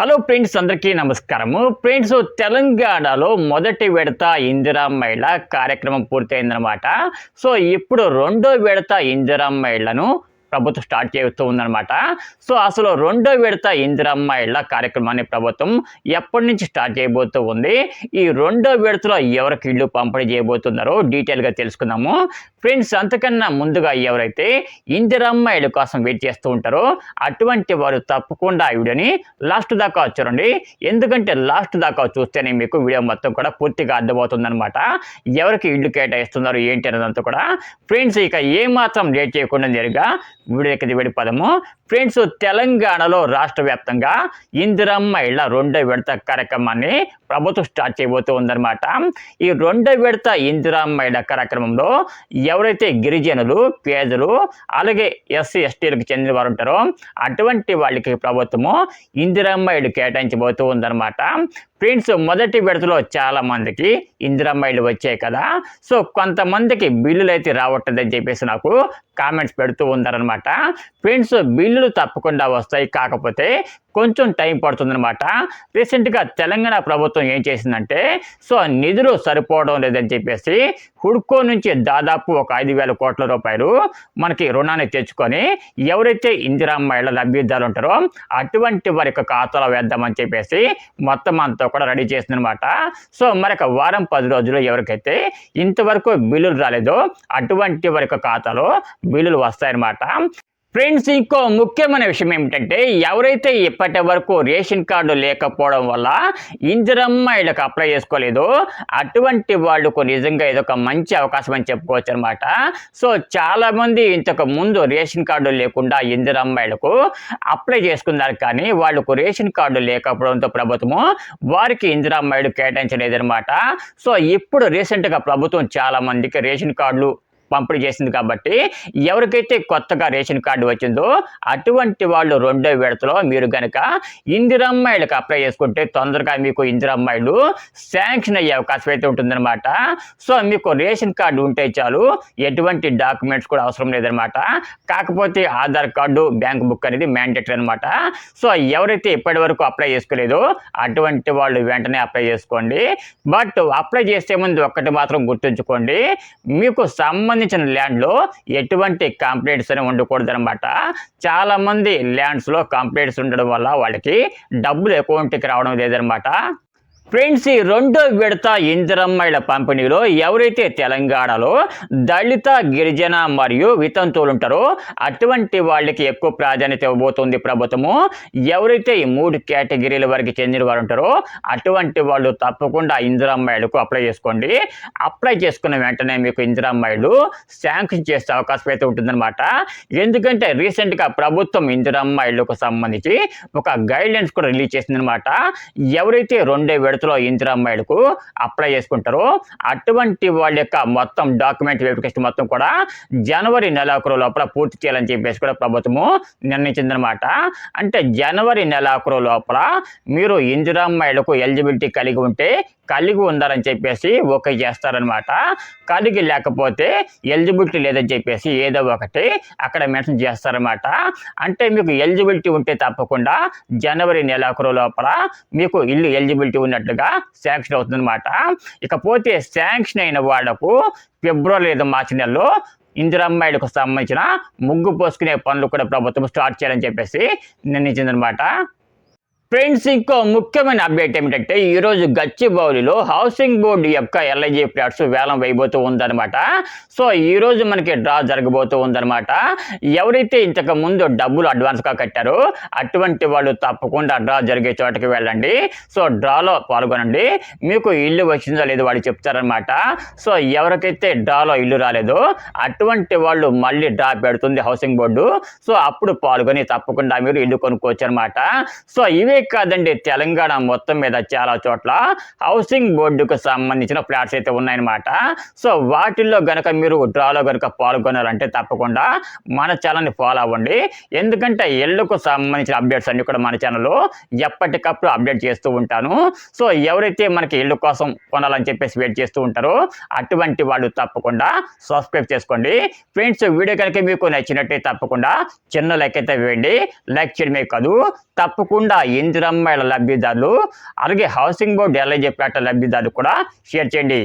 Hello friends అందరికీ నమస్కారము. Friends తెలంగాణలో మొదటి విడత ఇందిరా మహిళ కార్యక్రమం పూర్తయిందనమాట సో ఇప్పుడు రెండో విడత ఇందిరా మహిళను ప్రభుత్వం స్టార్ట్ చేస్తూ ఉందన్నమాట. సో అసలు రెండో విడత ఇందిరమ్మ ఇళ్ళ కార్యక్రమాన్ని ప్రభుత్వం ఎప్పటి నుంచి స్టార్ట్ చేయబోతూ ఉంది? ఈ రెండో విడతలో ఎవరికి ఇల్లు పంపిణీ చేయబోతున్నారో డీటెయిల్గా తెలుసుకుందాము. ఫ్రెండ్స్ అంతకన్నా ముందుగా ఎవరైతే ఇందిరమ్మాయిల కోసం వెయిట్ చేస్తూ ఉంటారో అటువంటి వారు తప్పకుండా ఆ వీడియోని లాస్ట్ దాకా చూడండి. ఎందుకంటే లాస్ట్ దాకా చూస్తేనే మీకు వీడియో మొత్తం కూడా పూర్తిగా అర్థమవుతుందనమాట ఎవరికి ఇల్లు కేటాయిస్తున్నారు ఏంటి అన్నదంతా కూడా. ఫ్రెండ్స్ ఇక ఏమాత్రం లేట్ చేయకుండా నేరుగా వీడియోకి వెళ్ళిపోదాము. ఫ్రెండ్స్ తెలంగాణలో రాష్ట్ర వ్యాప్తంగా ఇందిరమ్మ ఇళ్ళ రెండో విడత కార్యక్రమాన్ని ప్రభుత్వం స్టార్ట్ చేయబోతూ ఉందన్నమాట. ఈ రెండో విడత ఇందిరమ్మ ఇళ్ళ కార్యక్రమంలో ఎవరైతే గిరిజనులు పేదలు అలాగే ఎస్సీ ఎస్టీలకు చెందిన వారు ఉంటారో అటువంటి వాళ్ళకి ప్రభుత్వము ఇందిరమ్మ ఇళ్ళు కేటాయించబోతూ ఉందన్నమాట. ఫ్రెండ్స్ మొదటి విడతలో చాలా మందికి వచ్చాయి కదా. సో కొంతమందికి బిల్లులు అయితే రావట్లేదని చెప్పేసి నాకు కామెంట్స్ పెడుతూ ఉన్నారనమాట ఫ్రెండ్స్ బిల్లులు తప్పకుండా వస్తాయి. కాకపోతే కొంచెం టైం పడుతుందనమాట రీసెంట్గా తెలంగాణ ప్రభుత్వం ఏం చేసిందంటే సో నిధులు సరిపోవడం లేదని చెప్పేసి హుడ్కో నుంచి దాదాపు ఒక ఐదు వేల కోట్ల రూపాయలు మనకి రుణాన్ని తెచ్చుకొని ఎవరైతే ఇందిరా ఇళ్ళ లబ్ధిదారులు ఉంటారో అటువంటి వారి యొక్క ఖాతాలో వేద్దామని చెప్పేసి మొత్తం అంతా కూడా రెడీ చేసిందనమాట సో మరొక వారం పది రోజులు ఎవరికైతే ఇంతవరకు బిల్లులు రాలేదో అటువంటి వారి యొక్క ఖాతాలో బిల్లులు వస్తాయన్నమాట. ఫ్రెండ్స్ ఇంకో ముఖ్యమైన విషయం ఏమిటంటే ఎవరైతే ఇప్పటి వరకు రేషన్ కార్డు లేకపోవడం వల్ల ఇందిరమ్మ ఇళ్ళకి అప్లై చేసుకోలేదో అటువంటి వాళ్ళకు నిజంగా ఇదొక మంచి అవకాశం అని చెప్పుకోవచ్చు అనమాట సో చాలామంది ఇంతకు ముందు రేషన్ కార్డు లేకుండా ఇందిరమ్మ ఇళ్ళకు అప్లై చేసుకున్నారు కానీ వాళ్ళకు రేషన్ కార్డు లేకపోవడంతో ప్రభుత్వము వారికి ఇందిరమ్మ ఇళ్ళు కేటాయించలేదన్నమాట. సో ఇప్పుడు రీసెంట్గా ప్రభుత్వం చాలామందికి రేషన్ కార్డులు పంపిణీ చేసింది కాబట్టి ఎవరికైతే కొత్తగా రేషన్ కార్డు వచ్చిందో అటువంటి వాళ్ళు రెండో విడతలో మీరు కనుక ఇందిరమ్మాయిలకు అప్లై చేసుకుంటే తొందరగా మీకు ఇందిరమ్మాయిలు శాంక్షన్ అయ్యే అవకాశం అయితే ఉంటుందన్నమాట. సో మీకు రేషన్ కార్డు ఉంటే చాలు ఎటువంటి డాక్యుమెంట్స్ కూడా అవసరం లేదనమాట కాకపోతే ఆధార్ కార్డు బ్యాంక్ బుక్ అనేది మ్యాండేటరీ అనమాట సో ఎవరైతే ఇప్పటి వరకు అప్లై చేసుకోలేదో అటువంటి వాళ్ళు వెంటనే అప్లై చేసుకోండి. బట్ అప్లై చేసే ముందు ఒక్కటి మాత్రం గుర్తుంచుకోండి. మీకు సంబంధించిన ల్యాండ్లో ఎటువంటి కంప్లైంట్స్ అని ఉండకూడదు అనమాట చాలామంది ల్యాండ్స్లో కంప్లైంట్స్ ఉండడం వల్ల వాళ్ళకి డబ్బులు అకౌంట్కి రావడం లేదనమాట ఫ్రెండ్స్ ఈ రెండో విడత ఇందిరమ్మాయిల పంపిణీలో ఎవరైతే తెలంగాణలో దళిత గిరిజన మరియు వితంతువులు ఉంటారో అటువంటి వాళ్ళకి ఎక్కువ ప్రాధాన్యత ఇవ్వబోతుంది ప్రభుత్వము. ఎవరైతే ఈ మూడు కేటగిరీల వరకు చెందిన వారు ఉంటారో అటువంటి వాళ్ళు తప్పకుండా ఇందిరమ్మాయిలకు అప్లై చేసుకోండి. అప్లై చేసుకున్న వెంటనే మీకు ఇందిరమ్మాయిలు శాంక్షన్ చేసే అవకాశం అయితే ఉంటుందన్నమాట. ఎందుకంటే రీసెంట్గా ప్రభుత్వం ఇందిరమ్మాయిలకు సంబంధించి ఒక గైడ్లైన్స్ కూడా రిలీజ్ చేసిందనమాట ఎవరైతే రెండో విడతలో ఇందిరమ్మాయిలకు అప్లై చేసుకుంటారు అటువంటి వాళ్ళ యొక్క మొత్తం డాక్యుమెంట్ వెరిఫికేషన్ మొత్తం కూడా జనవరి నెలాఖరు లోపల పూర్తి చేయాలని చెప్పేసి కూడా ప్రభుత్వము నిర్ణయించిందనమాట అంటే జనవరి నెలాఖరు లోపల మీరు ఇందిరమ్మాయిలకు ఎలిజిబిలిటీ కలిగి ఉంటే కలిగి ఉండాలని చెప్పేసి ఓకే చేస్తారనమాట కలిగి లేకపోతే ఎలిజిబిలిటీ లేదని చెప్పేసి ఏదో ఒకటి అక్కడ మెన్షన్ చేస్తారనమాట అంటే మీకు ఎలిజిబిలిటీ ఉంటే తప్పకుండా జనవరి నెలాఖరు లోపల మీకు ఇల్లు ఎలిజిబిలిటీ ఉన్నట్లుగా శాంక్షన్ అవుతుందన్నమాట. ఇకపోతే శాంక్షన్ అయిన వాళ్ళకు ఫిబ్రవరి లేదా మార్చి నెలలో ఇందిరమ్మాయిలకు సంబంధించిన ముగ్గు పోసుకునే పనులు కూడా ప్రభుత్వం స్టార్ట్ చేయాలని చెప్పేసి నిర్ణయించిందనమాట ఫ్రెండ్స్ ఇంకో ముఖ్యమైన అప్డేట్ ఏమిటంటే ఈరోజు గచ్చిబౌలిలో హౌసింగ్ బోర్డు యొక్క ఎల్ఐజీ ఫ్లాట్స్ వేలం వేయబోతూ ఉందన్నమాట. సో ఈరోజు మనకి డ్రా జరగబోతూ ఉందన్నమాట. ఎవరైతే ఇంతకు ముందు డబ్బులు అడ్వాన్స్గా కట్టారో అటువంటి వాళ్ళు తప్పకుండా డ్రా జరిగే చోటకి వెళ్ళండి. సో డ్రాలో పాల్గొనండి. మీకు ఇల్లు వచ్చిందో లేదో వాళ్ళు చెప్తారనమాట సో ఎవరికైతే డ్రాలో ఇల్లు రాలేదో అటువంటి వాళ్ళు మళ్ళీ డ్రా పెడుతుంది హౌసింగ్ బోర్డు సో అప్పుడు పాల్గొని తప్పకుండా మీరు ఇల్లు కొనుక్కోవచ్చు అనమాట సో ఇవే కాదండి. తెలంగాణ మొత్తం మీద చాలా చోట్ల హౌసింగ్ బోర్డుకు సంబంధించిన ఫ్లాట్స్ అయితే ఉన్నాయన్నమాట. సో వాటిల్లో గనక మీరు డ్రాలో గనక పాల్గొనాలంటే తప్పకుండా మన ఛానల్ని ఫాలో అవ్వండి. ఎందుకంటే ఇళ్ళకు సంబంధించిన అప్డేట్స్ అన్ని కూడా మన ఛానల్లో ఎప్పటికప్పుడు అప్డేట్ చేస్తూ ఉంటాను. సో ఎవరైతే మనకి ఇల్లు కోసం కొనాలని చెప్పేసి వెయిట్ చేస్తూ ఉంటారో అటువంటి వాళ్ళు తప్పకుండా సబ్స్క్రైబ్ చేసుకోండి. ఫ్రెండ్స్ వీడియో కనుక మీకు నచ్చినట్టే తప్పకుండా చిన్న లైక్ అయితే వేయండి. లైక్ చేయడమే కాదు తప్పకుండా ఇందిరమ్మ ఇళ్ళ లబ్ధిదారులు అలాగే హౌసింగ్ బోర్డు ఎల్ఐజీ ప్లాట్ల లబ్ధిదారులు కూడా షేర్ చేయండి.